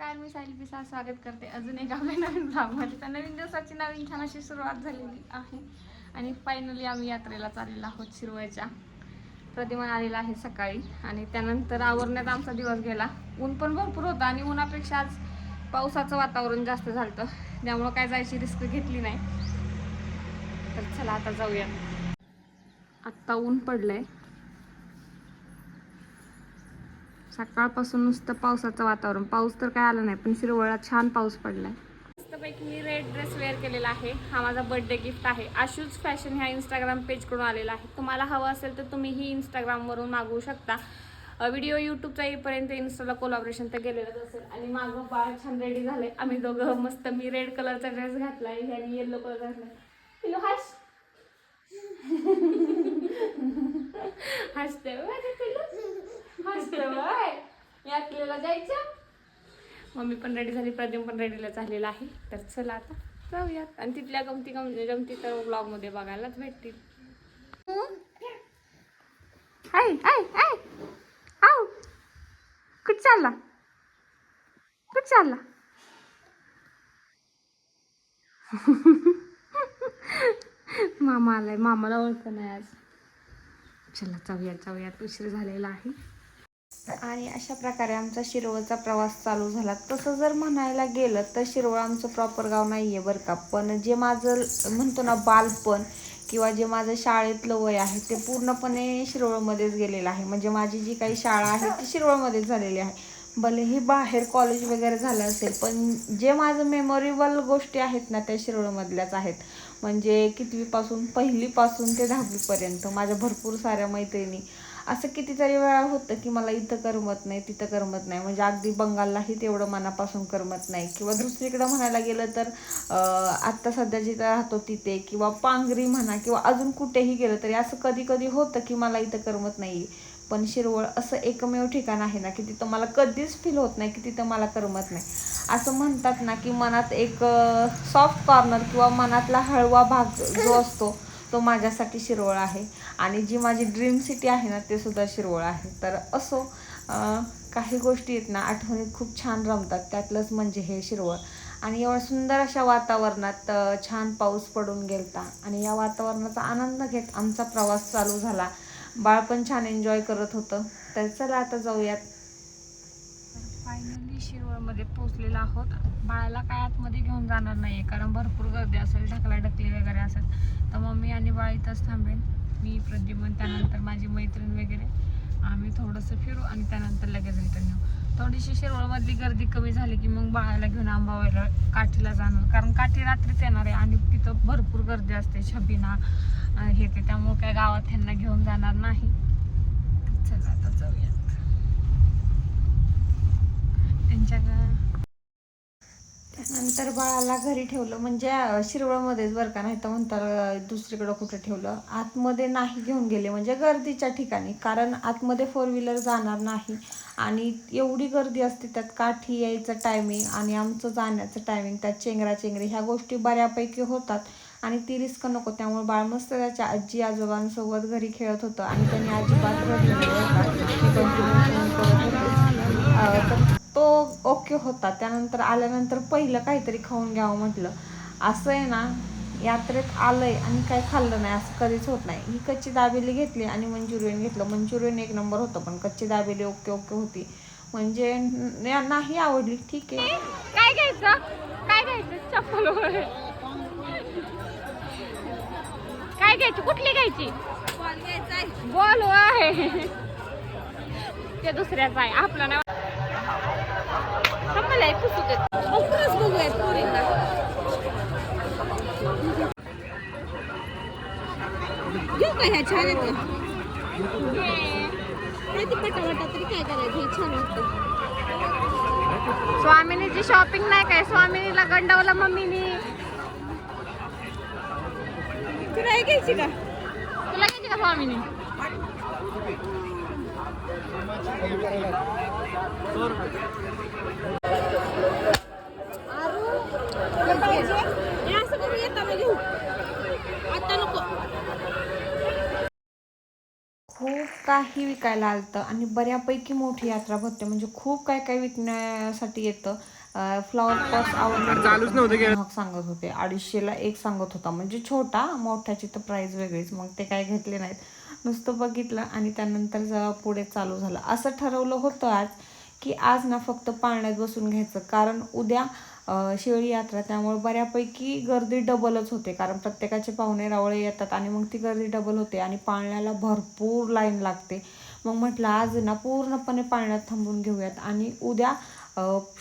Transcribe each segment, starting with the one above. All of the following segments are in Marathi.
नमस्कार मी साहिल पिसा स्वागत करते. अजून एक आपल्या नवीन ब्लॉगमध्ये तर नवीन दिवसाची नवीन छान अशी सुरुवात झालेली आहे. आणि फायनली आम्ही यात्रेला चाललेलो आहोत शिरवळच्या. प्रतिमान आलेला आहे सकाळी. आणि त्यानंतर आवरण्यात आमचा दिवस गेला. ऊन पण भरपूर होतं आणि उन्हापेक्षा आज पावसाचं वातावरण जास्त झालं त्यामुळं काय जायची रिस्क घेतली नाही. तर चला आता जाऊया. आत्ता ऊन पडलंय. सकाळपासून नुसतं पावसाचं वातावरण. पाऊस तर काय आला नाही पण शिरवळा छान पाऊस पडलाय. मस्तपैकी मी रेड ड्रेस वेअर केलेला आहे. हा माझा बर्थडे गिफ्ट आहे. आशूज फॅशन ह्या इंस्टाग्राम पेजकडून आलेला आहे. तुम्हाला हवं असेल तर तुम्हीही इंस्टाग्रामवरून मागवू शकता. व्हिडिओ यूट्यूबचा येईपर्यंत इन्स्टाला कोलॅबरेशन तर गेलेलंच असेल. आणि माझं बाळ छान रेडी झाले आम्ही दोघं मस्त मी रेड कलरचा ड्रेस घातला आहे ह्यानी येल्लो कलर घातला पिलू हास हसते मस्त बाय. यात्रेला जायचं? मम्मी पण रेडी झाली प्रद्युम पण रेडीला झालेला आहे. तर चला आता जाऊयात. आणि तिथल्या गमती गम गमती तर ब्लॉगमध्ये बघायलाच भेटतील. आय हाय हाय कुठं चालला? कुठं चालला? मामा आलाय. मामाला ओळख नाही आज. चला जाऊयात जाऊयात. उशीर झालेला आहे. आणि अशा प्रकारे आमचा शिरवळचा प्रवास चालू झाला. तसं जर म्हणायला गेलं तर शिरवळ आमचं प्रॉपर गाव नाही आहे बरं का. पण जे माझं म्हणतो ना बालपण किंवा जे माझं शाळेतलं वय आहे ते पूर्णपणे शिरवळमध्येच गेलेलं आहे. म्हणजे माझी जी काही शाळा आहे ती शिरवळमध्येच झालेली आहे. भलेही बाहेर कॉलेज वगैरे झालं असेल पण जे माझं मेमोरेबल गोष्टी आहेत ना त्या शिरोळमधल्याच आहेत. म्हणजे कितवीपासून पहिलीपासून ते दहावीपर्यंत माझ्या भरपूर साऱ्या मैत्रिणी असं कितीतरी वेळा होतं की मला इथं करमत नाही तिथं करमत नाही. म्हणजे अगदी बंगाललाही तेवढं मनापासून करमत नाही. किंवा दुसरीकडं म्हणायला गेलं तर आत्ता सध्या जिथं राहतो तिथे किंवा पांगरी म्हणा किंवा अजून कुठेही गेलं तरी असं कधी कधी होतं की मला इथं करमत नाही पण शिरवळ असं एकमेव ठिकाण आहे ना की तिथं मला कधीच फील होत नाही की तिथं मला करमत नाही. असं म्हणतात ना की मनात एक सॉफ्ट कॉर्नर किंवा मनातला हळवा भाग जो असतो तो माझ्यासाठी शिरवळ आहे. आणि जी माझी ड्रीम सिटी आहे ना ते सुद्धा शिरवळ आहे. तर असो काही गोष्टी आहेत ना आठवणीत खूप छान रमतात. त्यातलंच म्हणजे हे शिरवळ आणि एवढ्या सुंदर अशा वातावरणात छान पाऊस पडून गेलता. आणि या वातावरणाचा आनंद घेत आमचा प्रवास चालू झाला. बाळ पण छान एन्जॉय करत होतं. तर चला आता जाऊयात. फायनली शिरवळमध्ये पोहोचलेलो आहोत. बाळाला काय आतमध्ये घेऊन जाणार नाही कारण भरपूर गर्दी असेल ढकला ढकली वगैरे असेल. तर मम्मी आणि बाळ इथंच थांबेन मी प्रद्युमन त्यानंतर माझी मैत्रीण वगैरे. आम्ही थोडंसं फिरू आणि त्यानंतर लगेच रिटर्न येऊ. थोडीशी शिरवळमधली गर्दी कमी झाली की मग बाळाला घेऊन आंबावायला काठीला जाणार. कारण काठी रात्रीच येणार आहे आणि तिथं भरपूर गर्दी असते छबिना हे ते. त्यामुळे काय गावात ह्यांना घेऊन जाणार नाही. चला आता जाऊया. त्यांच्या त्यानंतर बाळाला घरी ठेवलं म्हणजे शिरवळमध्येच बरं का नाही तर म्हणतात दुसरीकडं कुठं ठेवलं. आतमध्ये नाही घेऊन गेले म्हणजे गर्दीच्या ठिकाणी कारण आतमध्ये फोर व्हीलर जाणार नाही. आणि एवढी गर्दी असते त्यात काठी यायचं टायमिंग आणि आमचं जाण्याचं टायमिंग त्यात चेंगरा चेंगरी ह्या गोष्टी बऱ्यापैकी होतात. आणि ती रिस्क नको त्यामुळे बाळ मस्त त्याच्या आजी आजोबांसोबत घरी खेळत होतं. आणि त्यांनी अजिबात तो ओके होता. त्यानंतर आल्यानंतर पहिलं काहीतरी खाऊन घ्यावं म्हटलं. असं आहे ना यात्रेत आलंय आणि काय खाल्लं नाही असं कधीच होत नाही. ही कच्ची दाबेली घेतली आणि मंचुरियन घेतलं. मंचुरियन एक नंबर होतं पण कच्ची दाबेली ओके ओके होती. म्हणजे नाही आवडली. ठीक आहे. काय घ्यायचं काय घ्यायचं चप्पल काय घ्यायची कुठली घ्यायची बॉल आहे ते दुसऱ्याचा आहे. आपला नाही. थांबायला आहे, पुसूक आहेत. लवकरच बघूयात पोरींना. घेऊ का ह्या छान आहेत का नाही ती पटापटा तरी काय करायचं? हे छान वाटतं. स्वामिनीची शॉपिंग नाही काय? स्वामिनीला गंडवलं मम्मीनी. तुला हे घ्यायची का? तुला घ्यायची का स्वामिनी पाहिजे हे असं करून येताना घेऊ आता नको खूप काही विकायला आलतं आणि बऱ्यापैकी मोठी यात्रा भरते. म्हणजे खूप काय काय विकण्यासाठी येतं. फ्लॉवर पॉट्स आवडले सांगत होते. अडीचशेला एक सांगत होता. म्हणजे छोटा मोठ्याची तर प्राईस वेगळीच. मग ते काय घेतले नाहीत. नुसतं बघितलं आणि त्यानंतर जेव्हा पुढे चालू झालं. असं ठरवलं होतं आज की आज ना फक्त पाळण्यात बसून घ्यायचं. कारण उद्या अं, यात्रा. त्यामुळे बऱ्यापैकी गर्दी डबलच होते. कारण प्रत्येकाचे पाहुणे रावळे येतात आणि मग ती गर्दी डबल होते आणि पाळण्याला भरपूर लाईन लागते. मग म्हटलं आज ना पूर्णपणे पाळण्यात थांबून घेऊयात आणि उद्या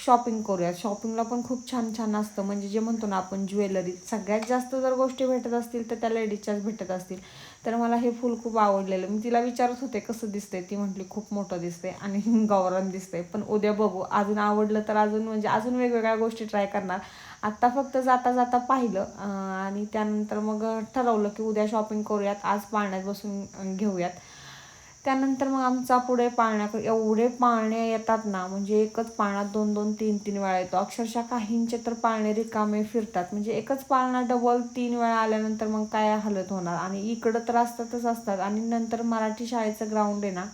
शॉपिंग करूयात. शॉपिंगला पण खूप छान छान असतं. म्हणजे जे म्हणतो ना आपण ज्वेलरी सगळ्यात जास्त जर गोष्टी भेटत असतील तर त्या लेडीजच्याच भेटत असतील. तर मला हे फूल खूप आवडलेलं. मी तिला विचारत होते कसं दिसतंय? ती म्हटली खूप मोठं दिसतंय आणि गावरान दिसतंय. पण उद्या बघू. अजून आवडलं तर अजून म्हणजे अजून वेगवेगळ्या गोष्टी ट्राय करणार. आत्ता फक्त जाता जाता पाहिलं आणि त्यानंतर मग ठरवलं की उद्या शॉपिंग करूयात. आज पाळण्यात बसून घेऊयात. त्यानंतर मग आमचा पुढे पाळण्याकडे एवढे पाळणे येतात ना म्हणजे एकच पाळणा दोन दोन तीन तीन वेळा येतो. अक्षरशः काहींचे तर पाळणे रिकामे फिरतात. म्हणजे एकच पाळणा डबल तीन वेळा आल्यानंतर मग काय हालत होणार? आणि इकडं तर असतातच असतात. आणि नंतर मराठी शाळेचं ग्राउंड आहे ना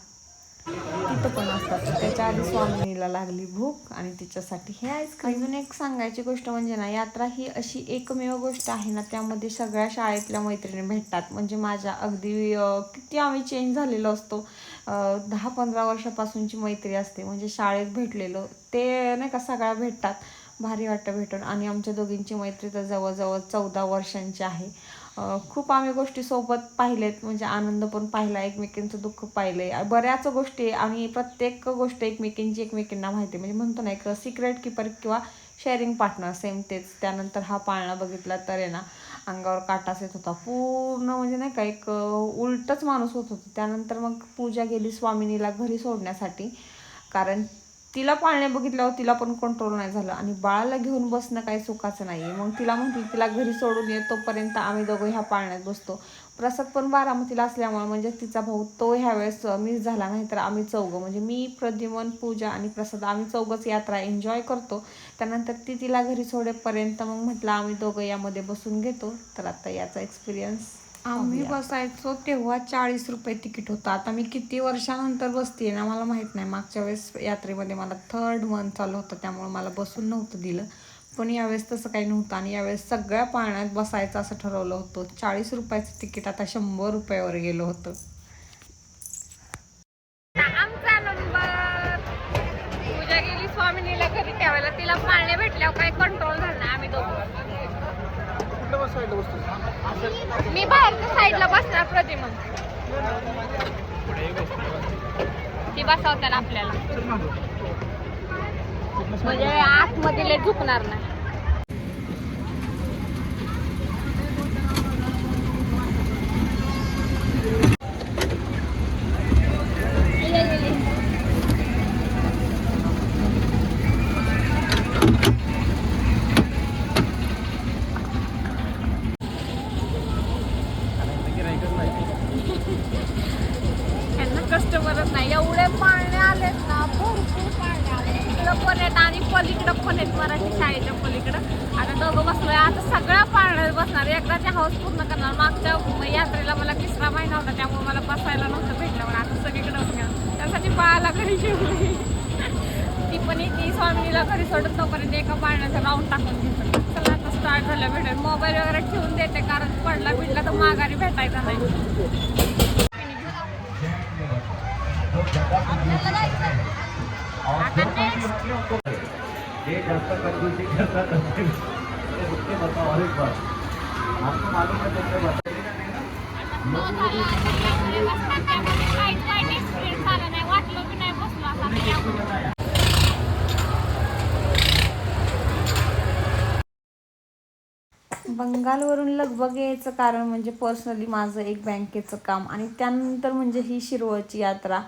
तिथं पण असतात. त्याच्या आधी स्वामिनीला लागली भूक आणि तिच्यासाठी हे आईस्क्रीम. अजून एक सांगायची गोष्ट म्हणजे ना यात्रा ही अशी एकमेव गोष्ट आहे ना त्यामध्ये सगळ्या शाळेतल्या मैत्रिणी भेटतात. म्हणजे माझ्या अगदी किती आम्ही चेंज झालेलो असतो. दहा पंधरा वर्षापासूनची मैत्री असते. म्हणजे शाळेत भेटलेलो ते नाही का सगळ्या भेटतात. भारी वाटतं भेटून. आणि आमच्या दोघींची मैत्री तर जवळजवळ चौदा वर्षांची आहे. खूप आम्ही गोष्टी सोबत पाहिलेत. म्हणजे आनंद पण पाहिला एकमेकींचं दुःख पाहिलंय बऱ्याच गोष्टी आणि प्रत्येक गोष्ट एकमेकींची एकमेकींना माहिती म्हणजे म्हणतो ना एक सिक्रेट किपर किंवा शेअरिंग पार्टनर सेम तेच. त्यानंतर हा पाळणा बघितला तर आहे ना अंगावर काटाच येत होता. पूर्ण म्हणजे नाही का एक उलटच माणूस होत होता. त्यानंतर मग पूजा गेली स्वामिनीला घरी सोडण्यासाठी. कारण तिला पाळणे बघितल्यावर तिला पण कंट्रोल नाही झालं. आणि बाळाला घेऊन बसणं काही सुखाचं नाही आहे मग तिला म्हटलं तिला घरी सोडून येतोपर्यंत आम्ही दोघं ह्या पाळण्यात बसतो. प्रसाद पण बारामतीला असल्यामुळे म्हणजे तिचा भाऊ तो ह्यावेळेस मिस झाला नाही तर आम्ही चौघं. म्हणजे मी प्रद्युमन पूजा आणि प्रसाद आम्ही चौघंच यात्रा एन्जॉय करतो. त्यानंतर ती तिला घरी सोडेपर्यंत मग म्हटलं आम्ही दोघं यामध्ये बसून घेतो. तर आता याचा एक्सपिरियन्स आम्ही बसायचो तेव्हा चाळीस रुपये तिकीट होतं. आता मी किती वर्षानंतर बसते ना मला माहीत नाही. मागच्या वेळेस यात्रेमध्ये मला थर्ड मंथ चालू होतं त्यामुळे मला बसून नव्हतं दिलं. पण यावेळेस तसं काही नव्हतं आणि यावेळेस सगळ्या पाळण्यात बसायचं असं ठरवलं होतं. चाळीस रुपयाचं तिकीट आता शंभर रुपयावर गेलं होतं. आमचा नंबर पूजा गेली स्वामिनीला घरी ठेवायला. तिला पाळणे भेटल्यावर काही कंट्रोल झाला नाही आम्ही दोघं. मी बाहेरच्या साईडला बसणार प्रतिमा ती बसवतात आपल्याला. म्हणजे आतमध्ये झुकणार नाही त्यांना कस्टमरच नाही एवढे पाळणे आलेत ना भरपूर पाळणे आले इकडं पण आहेत आणि पलीकडं पण आहेत मराठी शाळेच्या पलीकडं आता दोघं बसलोय आता सगळ्या पाळण्यात बसणार. एकदाचे हाऊस पूर्ण करणार. मागच्या यात्रेला मला तिसरा महिना होता त्यामुळे मला बसायला नव्हतं भेटलं. पण आता सगळीकडे बसणार. त्यासाठी बाळाला घरी ठेवली ती पण ती स्वामिनीला घरी सोडत तोपर्यंत एका पाळण्याचा राऊंड टाकून घेतो चला आता स्टार्ट झालं भेटेल मोबाईल वगैरे ठेवून देते कारण पडला बिडला तर माघारी भेटायचा नाही. ये जास्त कंजूसी करतात बताओ और एक आपको मालूम है बंगालवरून लगबग यायचं कारण म्हणजे पर्सनली माझं एक बँकेचं काम आणि त्यानंतर म्हणजे ही शिरवळची यात्रा.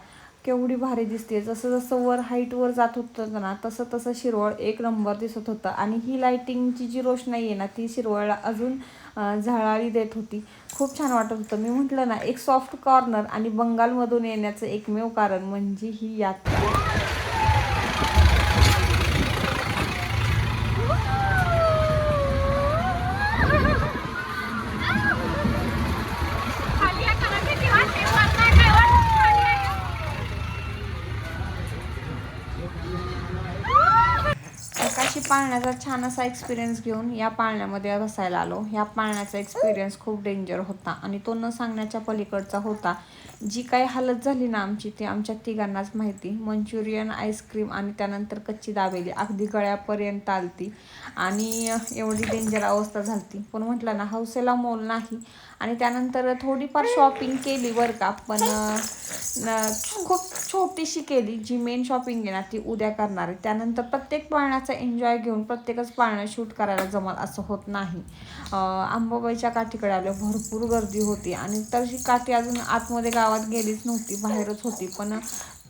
केवढी भारी दिसते जसं जसं वर हाईटवर जात होतं ना तसं तसं शिरवळ एक नंबर दिसत होतं. आणि ही लाईटिंगची जी रोषणाई आहे ना ती शिरवळला अजून झळाळी देत होती. खूप छान वाटत होतं. मी म्हटलं ना एक सॉफ्ट कॉर्नर आणि बंगालमधून येण्याचं एकमेव कारण म्हणजे ही यात्रा. माझा छान असा एक्सपिरियन्स घेऊन या पाळण्यामध्ये बसायला आलो. ह्या पाळण्याचा एक्सपिरियन्स खूप डेंजर होता आणि तो न सांगण्याच्या पलीकडचा होता. जी काही हालत झाली ना आमची ती आमच्या तिघांनाच माहिती. मंचुरियन आईस्क्रीम आणि त्यानंतर कच्ची दाबेली अगदी गळ्यापर्यंत आलती आणि एवढी डेंजर अवस्था झाली पण म्हटलं ना हौसेला मोल नाही. आणि त्यानंतर थोडीफार शॉपिंग केली बरं का पण खूप छोटीशी केली. जी मेन शॉपिंग आहे ना ती उद्या करणार आहे. त्यानंतर प्रत्येक पाळण्याचा एन्जॉय घेऊन प्रत्येकच पाळणं शूट करायला जमल असं होत नाही. आंबाबाईच्या काठीकडे आलं भरपूर गर्दी होती. आणि तशी काठी अजून आतमध्ये गावात गेलीच नव्हती बाहेरच होती. पण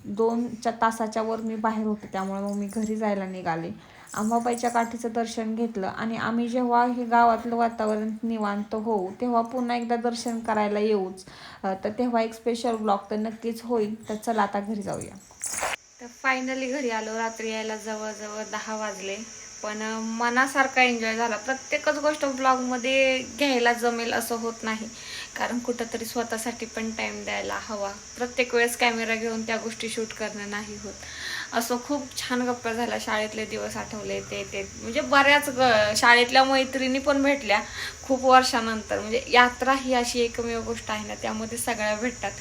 दोनच्या तासाच्या वर मी बाहेर होते त्यामुळे मग मी घरी जायला निघाले. अंबाबाईच्या काठीचं दर्शन घेतलं आणि आम्ही जेव्हा हे गावातलं वातावरण निवांत होऊ तेव्हा पुन्हा एकदा दर्शन करायला येऊच. तर तेव्हा एक स्पेशल ब्लॉग तर नक्कीच होईल. तर चला आता घरी जाऊया. तर फायनली घरी आलो. रात्री यायला जवळजवळ दहा वाजले. पण मनासारखा एन्जॉय झाला. प्रत्येकच गोष्ट ब्लॉगमध्ये घ्यायला जमेल असं होत नाही. कारण कुठंतरी स्वतःसाठी पण टाईम द्यायला हवा. प्रत्येक वेळेस कॅमेरा घेऊन त्या गोष्टी शूट करणं नाही होत. असं खूप छान गप्पा झाला शाळेतले दिवस आठवले ते ते. म्हणजे बऱ्याच ग शाळेतल्या मैत्रिणी पण भेटल्या खूप वर्षानंतर. म्हणजे यात्रा ही अशी एकमेव गोष्ट आहे ना त्यामध्ये सगळ्या भेटतात.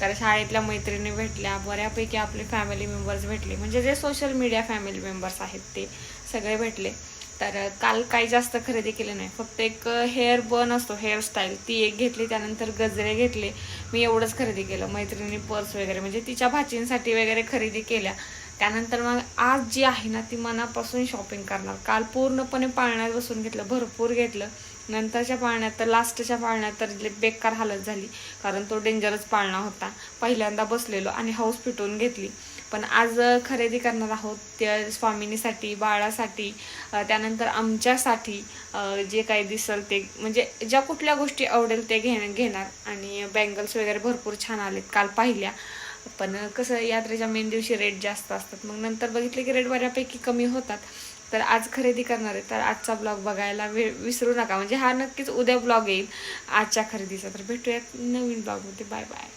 तर शाळेतल्या मैत्रिणी भेटल्या बऱ्यापैकी आपले फॅमिली मेंबर्स भेटले. म्हणजे जे सोशल मीडिया फॅमिली मेंबर्स आहेत ते सगळे भेटले. तर काल काही जास्त खरेदी केले नाही. फक्त एक हेअर बन असतो हेअरस्टाईल ती एक घेतली त्यानंतर गजरे घेतले. मी एवढंच खरेदी केलं. मैत्रिणी पर्स वगैरे म्हणजे तिच्या भाचींसाठी वगैरे खरेदी केल्या. त्यानंतर मग आज जी आहे ना ती मनापासून शॉपिंग करणार. काल पूर्णपणे पाळण्यात बसून घेतलं भरपूर घेतलं. नंतरच्या पाळण्यात तर लास्टच्या पाळण्यात तर बेकार हालत झाली. कारण तो डेंजरच पाळणा होता. पहिल्यांदा बसलेलो आणि हौस पिटून घेतली. पण आज खरेदी करणार आहोत त्या स्वामिनीसाठी बाळासाठी त्यानंतर आमच्यासाठी जे काही दिसल ते म्हणजे ज्या कुठल्या गोष्टी आवडेल ते घेण घेणार. आणि बँगल्स वगैरे भरपूर छान आलेत. काल पाहिल्या. पण कसं यात्रेच्या मेन दिवशी रेट जास्त असतात. मग नंतर बघितले की रेट बऱ्यापैकी कमी होतात. तर आज खरेदी करणार आहे. तर आजचा ब्लॉग बघायला वे विसरू नका. म्हणजे हा नक्कीच उद्या ब्लॉग येईल. आजच्या खरेदीचा. तर भेटूयात नवीन ब्लॉगमध्ये बाय बाय